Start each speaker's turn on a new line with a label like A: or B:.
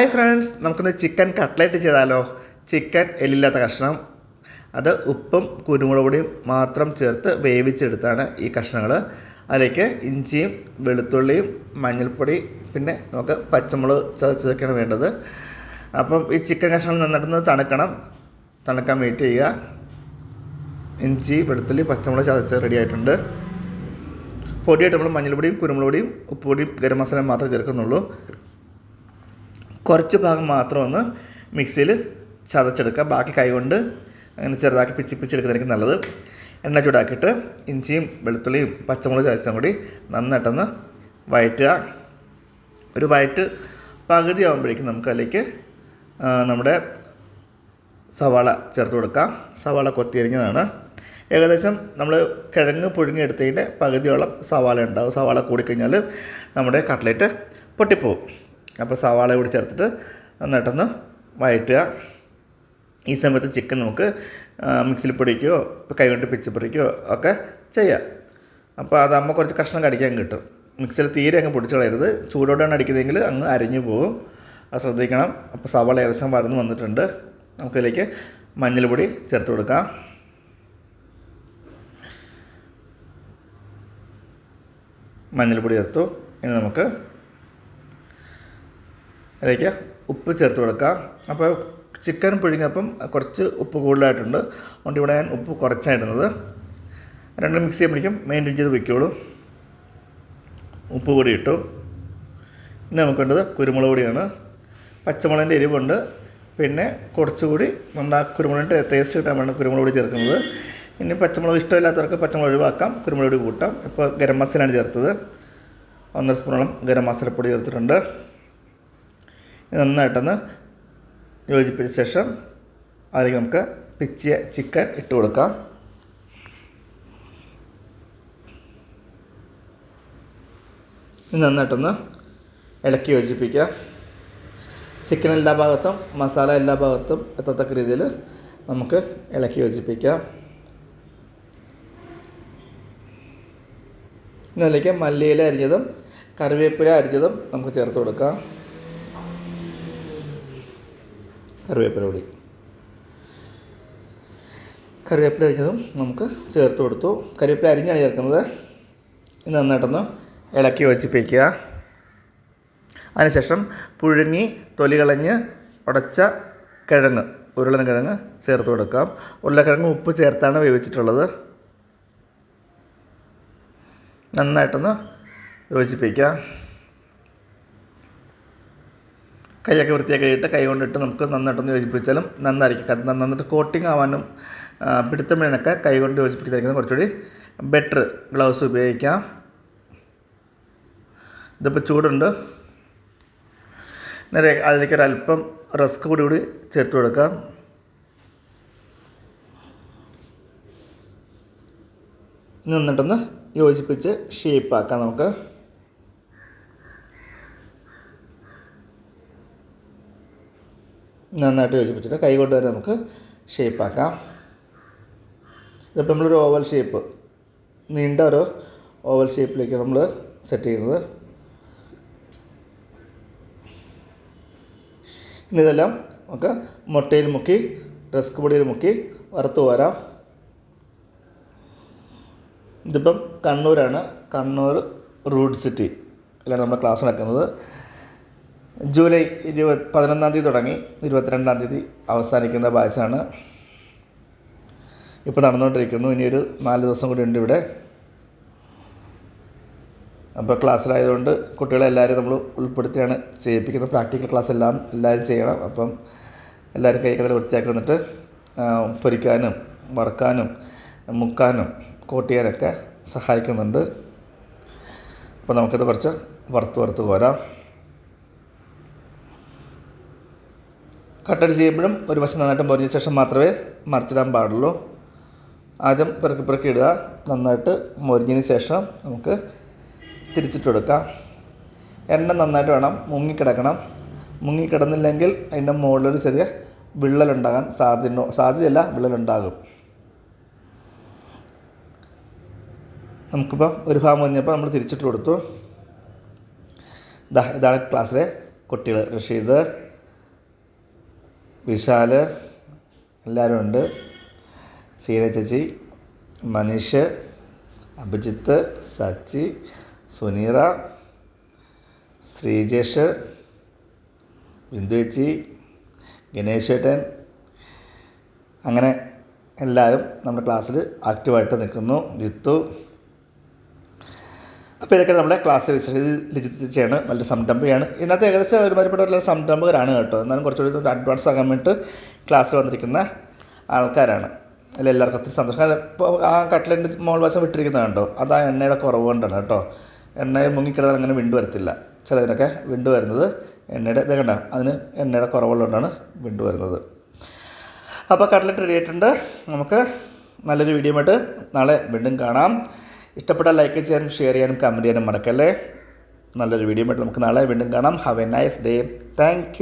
A: Hi friends നമുക്കൊന്ന് chicken cutlet ചെയ്താലോ? Chicken എല്ലില്ലാത്ത കഷ്ണം. അത് ഉപ്പും കുരുമുളക് പൊടിയും മാത്രം ചേർത്ത് വേവിച്ചെടുത്താണ് ഈ കഷ്ണങ്ങൾ അതിലേക്ക് ഇഞ്ചിയും വെളുത്തുള്ളിയും മഞ്ഞൾപ്പൊടി പിന്നെ നമുക്ക് പച്ചമുളക് ചതച്ചതൊക്കെയാണ് വേണ്ടത്. അപ്പം ഈ ചിക്കൻ കഷ്ണങ്ങൾ നന്നായിട്ടൊന്ന് തണുക്കണം. തണുക്കാൻ വെയിറ്റ് ചെയ്യുക. ഇഞ്ചി വെളുത്തുള്ളി പച്ചമുളക് ചതച്ച് റെഡി ആയിട്ടുണ്ട്. പൊടിയായിട്ട് നമ്മൾ മഞ്ഞൾപ്പൊടിയും കുരുമുളക് പൊടിയും ഉപ്പുപൊടിയും ഗരം മസാല മാത്രമേ ചേർക്കുന്നുള്ളൂ. കുറച്ച് ഭാഗം മാത്രം ഒന്ന് മിക്സിയിൽ ചതച്ചെടുക്കുക. ബാക്കി കൈകൊണ്ട് അങ്ങനെ ചെറുതാക്കി പിച്ചി പിച്ചെടുക്കുന്നതായിരിക്കും നല്ലത്. എണ്ണ ചൂടാക്കിയിട്ട് ഇഞ്ചിയും വെളുത്തുള്ളിയും പച്ചമുളക് ചതച്ചും കൂടി നന്നായിട്ടൊന്ന് വഴറ്റുക. ഒരു വയറ്റ് പകുതി ആകുമ്പോഴേക്കും നമുക്ക് അതിലേക്ക് നമ്മുടെ സവാള ചേർത്ത് കൊടുക്കാം. സവാള കൊത്തിയരിഞ്ഞതാണ്. ഏകദേശം നമ്മൾ കിഴങ്ങ് പുഴുങ്ങിയെടുത്തതിന്റെ പകുതിയോളം സവാള ഉണ്ടാവും. സവാള കൂടിക്കഴിഞ്ഞാൽ നമ്മുടെ കട്ട്ലേറ്റ് പൊട്ടിപ്പോവും. അപ്പോൾ സവാള കൂടി ചേർത്തിട്ട് നന്നായിട്ടൊന്ന് വഴറ്റുക. ഈ സമയത്ത് ചിക്കൻ നമുക്ക് മിക്സിയിൽ പൊടിക്കുകയോ കൈകൊണ്ട് പിച്ചി പൊടിക്കുകയോ ഒക്കെ ചെയ്യാം. അപ്പോൾ അതാകുമ്പോൾ കുറച്ച് കഷ്ണം കടിക്കാൻ കിട്ടും. മിക്സിയിൽ തീരെ അങ്ങ് പൊടിച്ച് കളയരുത്. ചൂടോടെയാണ് അടിക്കുന്നതെങ്കിൽ അങ്ങ് അരിഞ്ഞു പോകും. അത് ശ്രദ്ധിക്കണം. അപ്പോൾ സവാള ഏകദേശം വരന്ന് വന്നിട്ടുണ്ട്. നമുക്കിതിലേക്ക് മഞ്ഞൾപ്പൊടി ചേർത്ത് കൊടുക്കാം. മഞ്ഞൾപ്പൊടി ചേർത്തു. ഇനി നമുക്ക് അതിലേക്ക് ഉപ്പ് ചേർത്ത് കൊടുക്കാം അപ്പോൾ ചിക്കൻ പുഴുങ്ങിയപ്പം കുറച്ച് ഉപ്പ് കൂടുതലായിട്ടുണ്ട്. അതുകൊണ്ട് ഇവിടെ ഞാൻ ഉപ്പ് കുറച്ചായിടുന്നത് രണ്ടും മിക്സ് ചെയ്യുമ്പോഴേക്കും മെയിന്റെയിൻ ചെയ്ത് വയ്ക്കുള്ളൂ ഉപ്പ് പൊടി ഇട്ടു. ഇനി നമുക്ക് വേണ്ടത് കുരുമുളക് പൊടിയാണ്. പച്ചമുളകിന്റെ എരിവുണ്ട്. പിന്നെ കുറച്ചുകൂടി നമ്മുടെ ആ കുരുമുളകിന്റെ ടേസ്റ്റ് കിട്ടാൻ വേണം കുരുമുളക് പൊടി ചേർക്കുന്നത്. ഇനി പച്ചമുളക് ഇഷ്ടമില്ലാത്തവർക്ക് പച്ചമുളക് ഒഴിവാക്കാം. കുരുമുളക് പൊടി കൂട്ടാം. ഇപ്പോൾ ഗരം മസാലയാണ് ചേർത്തത്. ഒന്നര സ്പൂണോളം ഗരം മസാലപ്പൊടി ചേർത്തിട്ടുണ്ട്. നന്നായിട്ടൊന്ന് യോജിപ്പിച്ച ശേഷം അതിലേക്ക് നമുക്ക് പിച്ചിയ ചിക്കൻ ഇട്ട് കൊടുക്കാം. നന്നായിട്ടൊന്ന് ഇളക്കി യോജിപ്പിക്കുക. ചിക്കൻ എല്ലാ ഭാഗത്തും മസാല എല്ലാ ഭാഗത്തും എത്തത്തക്ക രീതിയിൽ നമുക്ക് ഇളക്കി യോജിപ്പിക്കാം. ഇന്നലേക്ക് മല്ലിയില അരിഞ്ഞതും കറിവേപ്പില അരിഞ്ഞതും നമുക്ക് ചേർത്ത് കൊടുക്കാം. കറിവേപ്പില പൊടി. കറിവേപ്പില അരിഞ്ഞതും നമുക്ക് ചേർത്ത് കൊടുത്തു. കറിവേപ്പില അരിഞ്ഞാണ് ചേർക്കുന്നത്. നന്നായിട്ടൊന്ന് ഇളക്കി വച്ചിപ്പിക്കുക അതിനുശേഷം പുഴുങ്ങി തൊലി കളഞ്ഞ് ഉടച്ച കിഴങ്ങ് ഉരുളൻ കിഴങ്ങ് ചേർത്ത് കൊടുക്കാം. ഉരുളക്കിഴങ്ങ് ഉപ്പ് ചേർത്താണ് വേവിച്ചിട്ടുള്ളത്. നന്നായിട്ടൊന്ന് യോജിപ്പിക്കാം കൈയൊക്കെ വൃത്തിയാക്കി ഇട്ട് കൈ കൊണ്ടിട്ട് നമുക്ക് നന്നായിട്ടൊന്ന് യോജിപ്പിച്ചാലും നന്നായിരിക്കും. നന്നായിട്ട് കോട്ടിങ് ആവാനും പിടുത്തം കൈ കൊണ്ട് യോജിപ്പിക്കുന്നതായിരിക്കും. കുറച്ചുകൂടി ബെറ്റർ ഗ്ലൗസ് ഉപയോഗിക്കാം. ഇതിപ്പോൾ ചൂടുണ്ട്. നേരെ അതിലേക്ക് ഒരു അല്പം റസ്ക് കൂടി കൂടി ചേർത്ത് കൊടുക്കാം. നിന്നിട്ടൊന്ന് യോജിപ്പിച്ച് ഷേപ്പാക്കാം നമുക്ക്. നന്നായിട്ട് യോജിപ്പിച്ചിട്ട് കൈ കൊണ്ട് തന്നെ നമുക്ക് ഷേപ്പാക്കാം ഇതിപ്പോൾ നമ്മളൊരു ഓവൽ ഷേപ്പ് നീണ്ട ഒരു ഓവൽ ഷേപ്പിലേക്ക് നമ്മൾ സെറ്റ് ചെയ്യുന്നത്. ഇനി ഇതെല്ലാം നമുക്ക് മുട്ടയിൽ മുക്കി റസ്ക് പൊടിയിൽ മുക്കി വറുത്ത് പോരാം ഇതിപ്പം കണ്ണൂരാണ് കണ്ണൂർ റൂഡ് സിറ്റി. അതിലാണ് നമ്മുടെ ക്ലാസ് നടക്കുന്നത്. ജൂലൈ ഇരുപത് പതിനൊന്നാം തീയതി തുടങ്ങി. ഇരുപത്തിരണ്ടാം തീയതി അവസാനിക്കുന്ന ബാച്ചാണ്. ഇപ്പോൾ നടന്നുകൊണ്ടിരിക്കുന്നു. ഇനിയൊരു നാല് ദിവസം കൂടി ഉണ്ട് ഇവിടെ. അപ്പോൾ ക്ലാസ്സിലായതുകൊണ്ട് കുട്ടികളെ എല്ലാവരും നമ്മൾ ഉൾപ്പെടുത്തിയാണ് ചെയ്യിപ്പിക്കുന്നത്. പ്രാക്ടിക്കൽ ക്ലാസ് എല്ലാം എല്ലാവരും ചെയ്യണം. അപ്പം എല്ലാവരും കൈക്കതിൽ വൃത്തിയാക്കി വന്നിട്ട് പൊരിക്കാനും വറുക്കാനും മുക്കാനും കോട്ട് ചെയ്യാനൊക്കെ സഹായിക്കുന്നുണ്ട്. അപ്പോൾ നമുക്കിത് കുറച്ച് വറുത്ത് വറുത്ത് പോരാം. കട്ടഡ് ചെയ്യുമ്പോഴും ഒരു വശം നന്നായിട്ട് പൊരിഞ്ഞ ശേഷം മാത്രമേ മറിച്ചിടാൻ പാടുള്ളൂ. ആദ്യം പെറുക്കി പെറുക്കി ഇടുക. നന്നായിട്ട് മൊരിഞ്ഞതിന് ശേഷം നമുക്ക് തിരിച്ചിട്ട് കൊടുക്കാം. എണ്ണ നന്നായിട്ട് വേണം. മുങ്ങിക്കിടക്കണം മുങ്ങിക്കിടന്നില്ലെങ്കിൽ അതിന്റെ മുകളിലൊരു ചെറിയ വിള്ളലുണ്ടാകാൻ സാധ്യത സാധ്യതയല്ല വിള്ളലുണ്ടാകും. നമുക്കിപ്പം ഒരു ഭാഗം കഴിഞ്ഞപ്പോൾ നമ്മൾ തിരിച്ചിട്ട് കൊടുത്തു. ഇതാണ് ക്ലാസ്സിലെ കുട്ടികൾ റഷീദ് വിശാൽ എല്ലാവരും ഉണ്ട് സീര ചേച്ചി മനീഷ് അഭിജിത്ത് സച്ചി സുനീറ ശ്രീജേഷ് ബിന്ദു ചേച്ചി ഗണേശ് ഏട്ടൻ. അങ്ങനെ എല്ലാവരും നമ്മുടെ ക്ലാസ്സിൽ ആക്റ്റീവായിട്ട് നിൽക്കുന്നു. ജിത്തു ഇതൊക്കെ നമ്മുടെ ക്ലാസ് വിശേഷത്തിൽ ലിജിച്ചാണ് നല്ലൊരു സംരംഭയാണ്. ഇന്നത്തെ ഏകദേശം ഒരുമാതിരിപ്പെട്ട നല്ല സംരംഭകരാണ് കേട്ടോ. എന്നാലും കുറച്ചുകൂടി ഒരു അഡ്വാൻസ് ആകാൻ വേണ്ടിയിട്ട് ക്ലാസ്സിൽ വന്നിരിക്കുന്ന ആൾക്കാരാണ്. അല്ല എല്ലാവർക്കും ഒത്തിരി സന്തോഷം. ഇപ്പോൾ ആ കട്ട്ലറ്റിന്റെ മോൾ വശം വിട്ടിരിക്കുന്നത് കണ്ടോ? അത് ആ എണ്ണയുടെ കുറവ് കൊണ്ടാണ് കേട്ടോ. എണ്ണയിൽ മുങ്ങിക്കിടന്നാൽ അങ്ങനെ വിണ്ടു വരത്തില്ല. ചിലതിനൊക്കെ വിണ്ടു വരുന്നത് എണ്ണയുടെ ഇത് കണ്ട? അതിന് എണ്ണയുടെ കുറവുള്ളതുകൊണ്ടാണ് വിണ്ടു വരുന്നത്. അപ്പോൾ കട്ട്ലറ്റ് റെഡി ആയിട്ടുണ്ട്. നമുക്ക് നല്ലൊരു വീഡിയോ ആയിട്ട് നാളെ വീണ്ടും കാണാം. ഇഷ്ടപ്പെട്ടാൽ ലൈക്ക് ചെയ്യാനും ഷെയർ ചെയ്യാനും കമന്റ് ചെയ്യാനും മറക്കല്ലേ? നല്ലൊരു വീഡിയോ ആയിട്ട് നമുക്ക് നാളെ വീണ്ടും കാണാം. Have a nice day thank